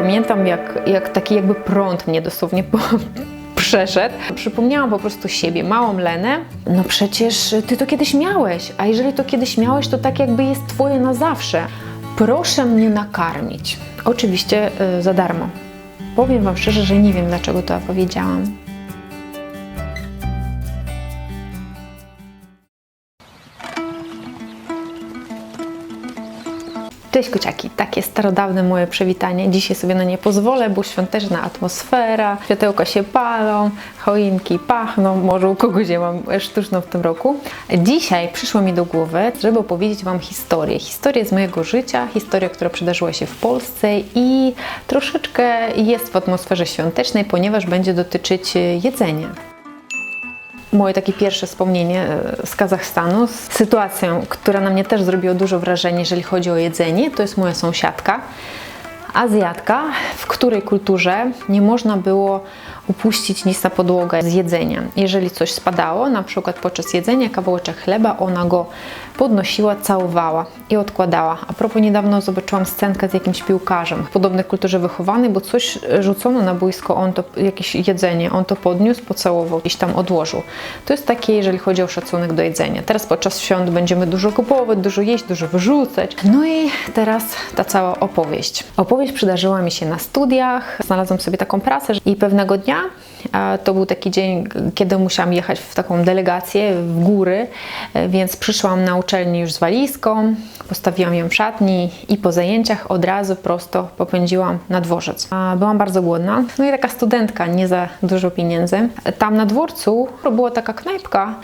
Pamiętam, jak, jak taki jakby prąd mnie dosłownie po, przeszedł. Przypomniałam po prostu siebie, małą Lenę. No przecież ty to kiedyś miałeś, a jeżeli to kiedyś miałeś, to tak jakby jest twoje na zawsze. Proszę mnie nakarmić. Oczywiście y, za darmo. Powiem Wam szczerze, że nie wiem, dlaczego to powiedziałam. Cześć kociaki, takie starodawne moje przywitanie. Dzisiaj sobie na nie pozwolę, bo świąteczna atmosfera, światełka się palą, choinki pachną, może u kogoś je mam sztuczną w tym roku. Dzisiaj przyszło mi do głowy, żeby opowiedzieć Wam historię. Historię z mojego życia, historię, która przydarzyła się w Polsce i troszeczkę jest w atmosferze świątecznej, ponieważ będzie dotyczyć jedzenia moje takie pierwsze wspomnienie e, z Kazachstanu, sytuacją, która na mnie też zrobiła dużo wrażenia, jeżeli chodzi o jedzenie, to jest moja sąsiadka, Azjatka, w której kulturze nie można było upuścić nic na podłogę z jedzenia. Jeżeli coś spadało, na przykład podczas jedzenia kawałeczek chleba, ona go podnosiła, całowała i odkładała. A propos, niedawno zobaczyłam scenkę z jakimś piłkarzem w podobnej kulturze wychowany, bo coś rzucono na boisko, on to, jakieś jedzenie, on to podniósł, pocałował, gdzieś tam odłożył. To jest takie, jeżeli chodzi o szacunek do jedzenia. Teraz podczas świąt będziemy dużo kupować, dużo jeść, dużo wyrzucać. No i teraz ta cała opowieść. Opowieść przydarzyła mi się na studiach, znalazłam sobie taką pracę i pewnego dnia to był taki dzień, kiedy musiałam jechać w taką delegację w góry, więc przyszłam na uczelnię już z walizką, postawiłam ją w szatni i po zajęciach od razu prosto popędziłam na dworzec. Byłam bardzo głodna, no i taka studentka, nie za dużo pieniędzy. Tam na dworcu była taka knajpka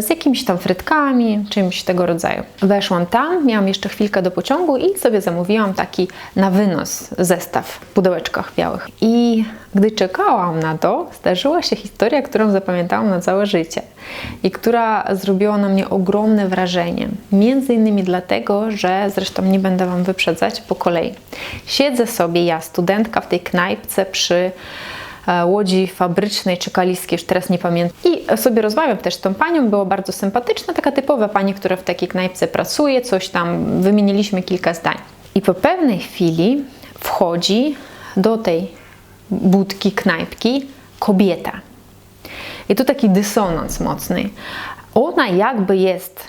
z jakimiś tam frytkami, czymś tego rodzaju. Weszłam tam, miałam jeszcze chwilkę do pociągu i sobie zamówiłam taki na wynos zestaw w pudełeczkach białych. I gdy czekałam na to, zdarzyła się historia, którą zapamiętałam na całe życie i która zrobiła na mnie ogromne wrażenie. Między innymi dlatego, że zresztą nie będę Wam wyprzedzać po kolei. Siedzę sobie ja, studentka w tej knajpce przy e, łodzi fabrycznej czy kaliskiej, już teraz nie pamiętam. I sobie rozmawiam też z tą panią, była bardzo sympatyczna, taka typowa pani, która w takiej knajpce pracuje, coś tam, wymieniliśmy kilka zdań. I po pewnej chwili wchodzi do tej budki, knajpki kobieta. I tu taki dysonans mocny. Ona jakby jest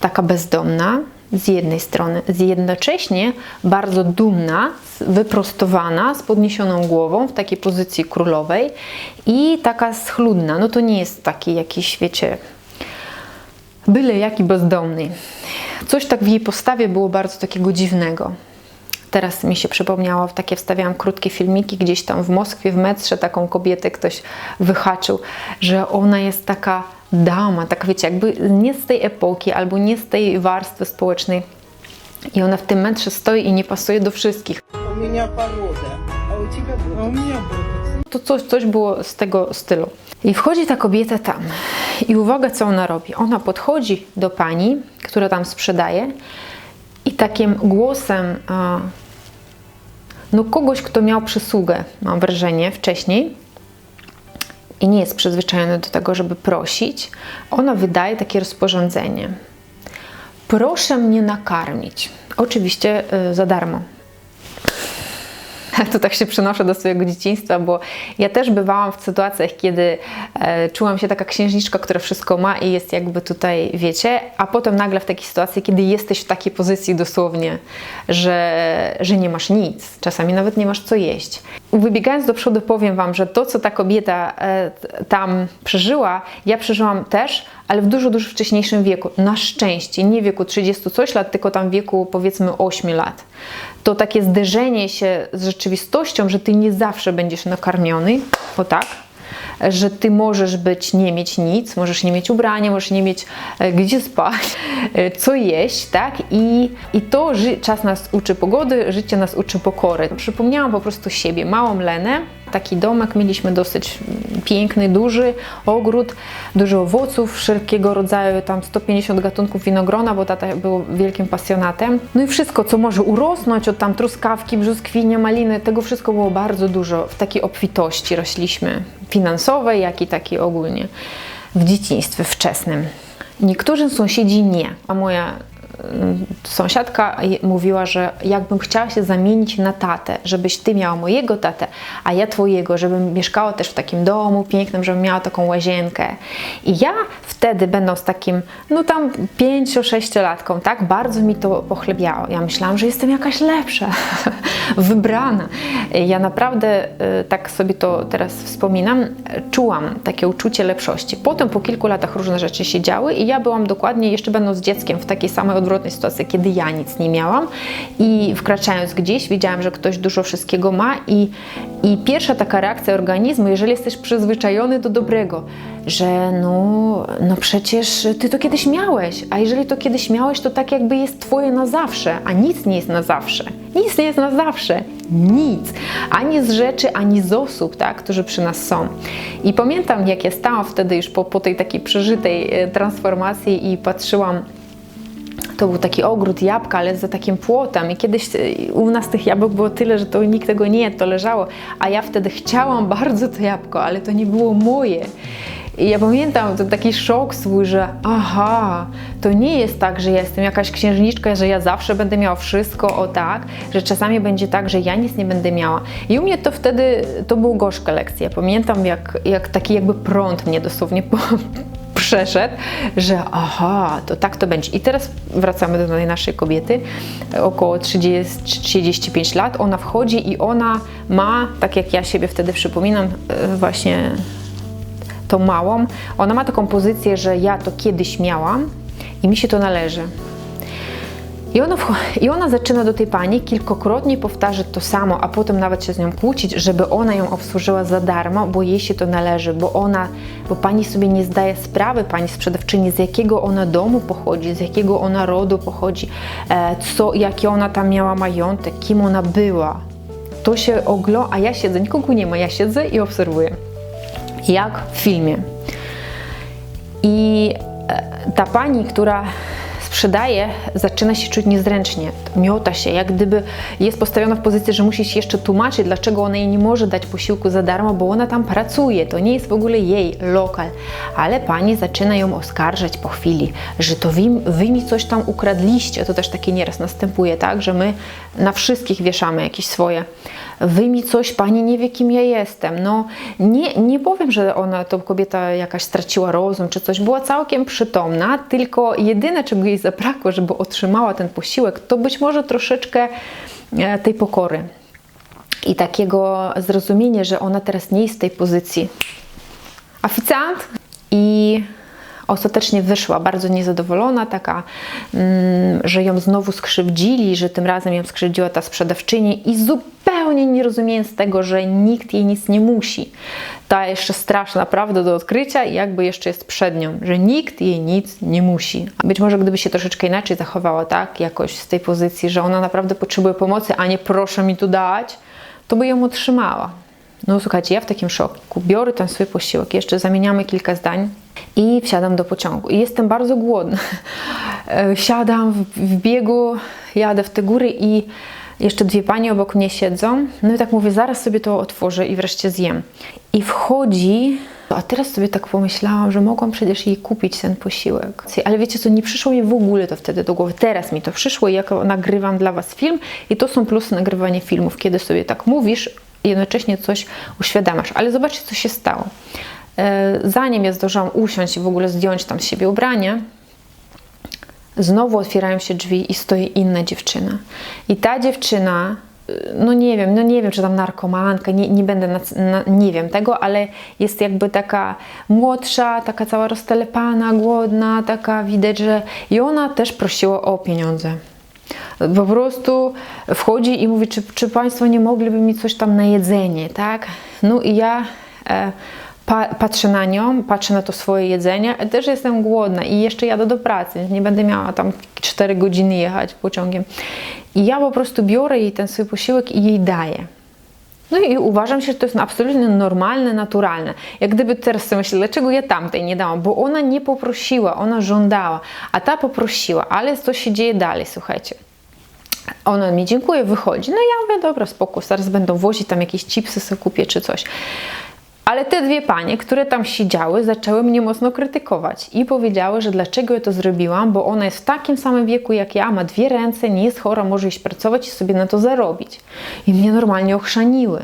taka bezdomna z jednej strony, z jednocześnie bardzo dumna, wyprostowana, z podniesioną głową w takiej pozycji królowej i taka schludna. No to nie jest taki jakiś, wiecie, byle jaki bezdomny. Coś tak w jej postawie było bardzo takiego dziwnego. Teraz mi się przypomniało, takie wstawiałam krótkie filmiki gdzieś tam w Moskwie, w metrze taką kobietę ktoś wyhaczył, że ona jest taka dama, tak wiecie, jakby nie z tej epoki albo nie z tej warstwy społecznej. I ona w tym metrze stoi i nie pasuje do wszystkich. U mnie poroda, a u ciebie. A u mnie. To coś, coś było z tego stylu. I wchodzi ta kobieta tam. I uwaga, co ona robi. Ona podchodzi do pani, która tam sprzedaje takim głosem no kogoś, kto miał przysługę, mam wrażenie, wcześniej i nie jest przyzwyczajony do tego, żeby prosić, ona wydaje takie rozporządzenie. Proszę mnie nakarmić. Oczywiście y, za darmo. to tak się przenoszę do swojego dzieciństwa, bo ja też bywałam w sytuacjach, kiedy e, czułam się taka księżniczka, która wszystko ma i jest jakby tutaj, wiecie, a potem nagle w takiej sytuacji, kiedy jesteś w takiej pozycji dosłownie, że, że nie masz nic, czasami nawet nie masz co jeść. Wybiegając do przodu, powiem Wam, że to, co ta kobieta e, tam przeżyła, ja przeżyłam też, ale w dużo, dużo wcześniejszym wieku. Na szczęście, nie wieku 30 coś lat, tylko tam wieku powiedzmy 8 lat. To takie zderzenie się z rzeczywistością, że ty nie zawsze będziesz nakarmiony, o tak, że ty możesz być, nie mieć nic, możesz nie mieć ubrania, możesz nie mieć e, gdzie spać, e, co jeść, tak? I, i to czas nas uczy pogody, życie nas uczy pokory. Przypomniałam po prostu siebie, małą Lenę, Taki domek mieliśmy dosyć piękny, duży ogród, dużo owoców wszelkiego rodzaju, tam 150 gatunków winogrona, bo tata był wielkim pasjonatem. No i wszystko, co może urosnąć, od tam truskawki, brzoskwinia, maliny, tego wszystko było bardzo dużo. W takiej obfitości rośliśmy, finansowej, jak i takiej ogólnie w dzieciństwie wczesnym. Niektórzy sąsiedzi nie, a moja sąsiadka je- mówiła, że jakbym chciała się zamienić na tatę, żebyś ty miała mojego tatę, a ja twojego, żebym mieszkała też w takim domu pięknym, żebym miała taką łazienkę. I ja wtedy, będąc takim, no tam 5-6-latką, tak, bardzo mi to pochlebiało. Ja myślałam, że jestem jakaś lepsza, wybrana. Ja naprawdę, y, tak sobie to teraz wspominam, y, czułam takie uczucie lepszości. Potem po kilku latach różne rzeczy się działy i ja byłam dokładnie, jeszcze będąc dzieckiem, w takiej samej odwrotnej sytuacji, kiedy ja nic nie miałam i wkraczając gdzieś, wiedziałam, że ktoś dużo wszystkiego ma i, i pierwsza taka reakcja organizmu, jeżeli jesteś przyzwyczajony do dobrego, że no, no przecież ty to kiedyś miałeś, a jeżeli to kiedyś miałeś, to tak jakby jest twoje na zawsze, a nic nie jest na zawsze. Nic nie jest na zawsze. Nic. Ani z rzeczy, ani z osób, tak, którzy przy nas są. I pamiętam, jak ja stałam wtedy już po, po tej takiej przeżytej e, transformacji i patrzyłam to był taki ogród jabłka, ale za takim płotem. I kiedyś y, u nas tych jabłek było tyle, że to nikt tego nie jadł, to leżało. A ja wtedy chciałam bardzo to jabłko, ale to nie było moje. I ja pamiętam to taki szok swój, że aha, to nie jest tak, że jestem jakaś księżniczka, że ja zawsze będę miała wszystko o tak, że czasami będzie tak, że ja nic nie będę miała. I u mnie to wtedy, to był gorzka lekcja. Pamiętam jak, jak taki jakby prąd mnie dosłownie po, przeszedł, że aha, to tak to będzie. I teraz wracamy do naszej kobiety, około 30, 35 lat. Ona wchodzi i ona ma, tak jak ja siebie wtedy przypominam, e, właśnie tą małą, ona ma taką pozycję, że ja to kiedyś miałam i mi się to należy. I ona, I ona zaczyna do tej pani kilkakrotnie powtarzać to samo, a potem nawet się z nią kłócić, żeby ona ją obsłużyła za darmo, bo jej się to należy, bo ona, bo pani sobie nie zdaje sprawy, pani sprzedawczyni, z jakiego ona domu pochodzi, z jakiego ona rodu pochodzi, e, co, jaki ona tam miała majątek, kim ona była. To się ogląda, a ja siedzę, nikogo nie ma, ja siedzę i obserwuję. Jak w filmie. I e, ta pani, która sprzedaje, zaczyna się czuć niezręcznie, miota się, jak gdyby jest postawiona w pozycji, że musi się jeszcze tłumaczyć, dlaczego ona jej nie może dać posiłku za darmo, bo ona tam pracuje, to nie jest w ogóle jej lokal. Ale pani zaczyna ją oskarżać po chwili, że to wy, wy mi coś tam ukradliście, to też takie nieraz następuje, tak, że my na wszystkich wieszamy jakieś swoje wy mi coś, pani nie wie, kim ja jestem. No, nie, nie powiem, że ona, to kobieta jakaś straciła rozum czy coś, była całkiem przytomna, tylko jedyne, czego jej zabrakło, żeby otrzymała ten posiłek, to być może troszeczkę e, tej pokory i takiego zrozumienia, że ona teraz nie jest w tej pozycji. Oficjant i ostatecznie wyszła bardzo niezadowolona, taka, mm, że ją znowu skrzywdzili, że tym razem ją skrzywdziła ta sprzedawczyni i zupełnie nie rozumiejąc tego, że nikt jej nic nie musi. Ta jeszcze straszna prawda do odkrycia i jakby jeszcze jest przed nią, że nikt jej nic nie musi. Być może gdyby się troszeczkę inaczej zachowała, tak, jakoś z tej pozycji, że ona naprawdę potrzebuje pomocy, a nie proszę mi tu dać, to by ją otrzymała. No słuchajcie, ja w takim szoku biorę ten swój posiłek, jeszcze zamieniamy kilka zdań i wsiadam do pociągu. I jestem bardzo głodna. E, Siadam w, w biegu, jadę w te góry i jeszcze dwie panie obok mnie siedzą. No i tak mówię, zaraz sobie to otworzę i wreszcie zjem. I wchodzi, a teraz sobie tak pomyślałam, że mogłam przecież jej kupić ten posiłek. Ale wiecie co, nie przyszło mi w ogóle to wtedy do głowy. Teraz mi to przyszło, jak nagrywam dla Was film i to są plusy nagrywania filmów, kiedy sobie tak mówisz, jednocześnie coś uświadamiasz. Ale zobaczcie, co się stało. E, Zanim ja zdążyłam usiąść i w ogóle zdjąć tam z siebie ubranie, znowu otwierają się drzwi i stoi inna dziewczyna. I ta dziewczyna, y, no nie wiem, no nie wiem, czy tam narkomanka, nie, nie będę, na, na, nie wiem tego, ale jest jakby taka młodsza, taka cała roztelepana, głodna, taka widać, że i ona też prosiła o pieniądze. Po prostu wchodzi i mówi, czy, czy Państwo nie mogliby mi coś tam na jedzenie, tak? No i ja e, pa, patrzę na nią, patrzę na to swoje jedzenie, też jestem głodna i jeszcze jadę do pracy, nie będę miała tam 4 godziny jechać pociągiem. I ja po prostu biorę jej ten swój posiłek i jej daję. No i uważam się, że to jest absolutnie normalne, naturalne. Jak gdyby teraz sobie myślę, dlaczego ja tamtej nie dałam? Bo ona nie poprosiła, ona żądała, a ta poprosiła, ale co się dzieje dalej, słuchajcie. Ona mi dziękuję, wychodzi. No ja mówię, dobra, spoko, zaraz będą wozić tam jakieś chipsy sobie kupię czy coś. Ale te dwie panie, które tam siedziały, zaczęły mnie mocno krytykować i powiedziały, że dlaczego ja to zrobiłam, bo ona jest w takim samym wieku jak ja, ma dwie ręce, nie jest chora, może iść pracować i sobie na to zarobić. I mnie normalnie ochrzaniły.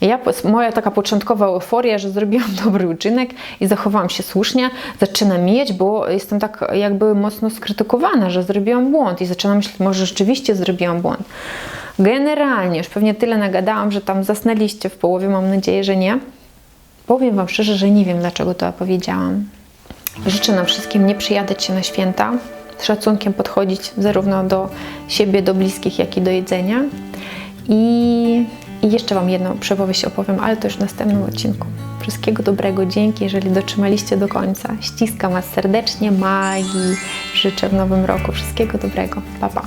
Ja, moja taka początkowa euforia, że zrobiłam dobry uczynek i zachowałam się słusznie, zaczyna mieć, bo jestem tak jakby mocno skrytykowana, że zrobiłam błąd i zaczynam myśleć, może rzeczywiście zrobiłam błąd. Generalnie, już pewnie tyle nagadałam, że tam zasnęliście w połowie, mam nadzieję, że nie. Powiem Wam szczerze, że nie wiem, dlaczego to powiedziałam. Życzę nam wszystkim nie przyjadać się na święta, z szacunkiem podchodzić zarówno do siebie, do bliskich, jak i do jedzenia. I, I jeszcze Wam jedną przypowieść opowiem, ale to już w następnym odcinku. Wszystkiego dobrego, dzięki, jeżeli dotrzymaliście do końca. Ściskam Was serdecznie, magii, życzę w nowym roku. Wszystkiego dobrego. Pa, pa.